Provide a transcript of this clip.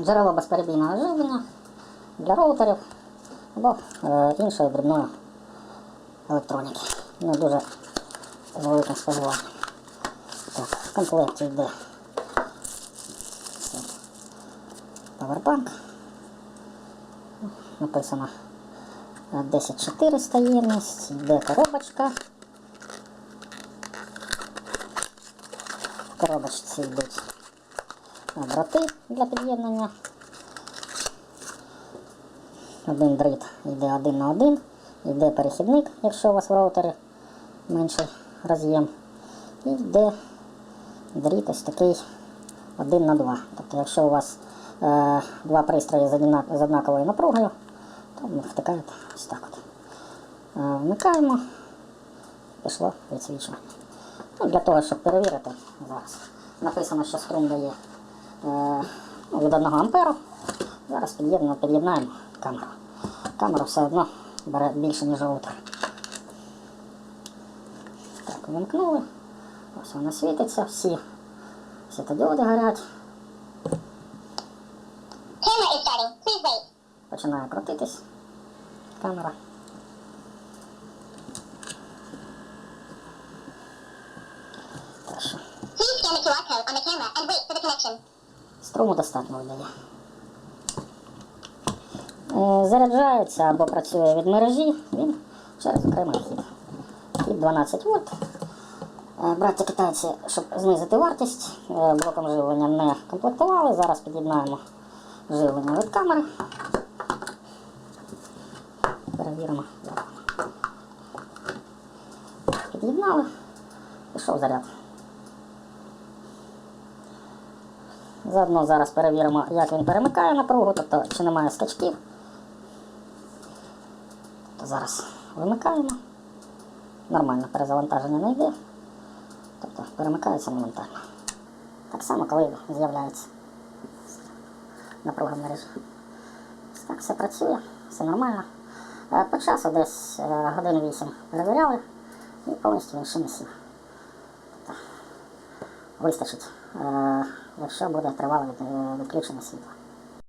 Джерело безперебійного живлення для роутерів або е, іншої дрібної електроніки. Не дуже з великим споживанням. Так, в комплекті йде павербанк. Написано е, 10400 ємність, йде коробочка. В коробочці йдуть е, дроти для під'єднання. Один дріт йде один на один, йде перехідник, якщо у вас в роутері менший роз'єм. І йде дріт ось такий один на два. Тобто, якщо у вас е, два пристрої з, однаковою напругою, то вони втикають ось так от. Е, вмикаємо, пішло відсвічування. Ну, для того, щоб перевірити зараз. Написано, що струм дає від 1 амперу. Зараз під'єднаємо, під'єднаємо камеру. Камера все одно бере більше, ніж роутер. Так, вимкнули. Ось вона світиться, всі світодіоди горять. Починає крутитись камера. Так що. Струму достатньо видає. Е, Заряджається або працює від мережі, він через окремий вхід. Вхід 12 вольт. Е, Браття китайці, щоб знизити вартість, е, блоком живлення не комплектували. Зараз під'єднаємо живлення від камери. Перевіримо. Під'єднали. Пішов заряд. Заодно зараз перевіримо, як він перемикає напругу, тобто чи немає скачків. То зараз вимикаємо. Нормально перезавантаження не йде. Тобто перемикається моментально. Так само, коли з'являється напруга в мережі. Так все працює, все нормально. Е, По часу десь е, годин 8 перевіряли і повністю він ще не вистачить, е, якщо буде тривале е, відключення світла.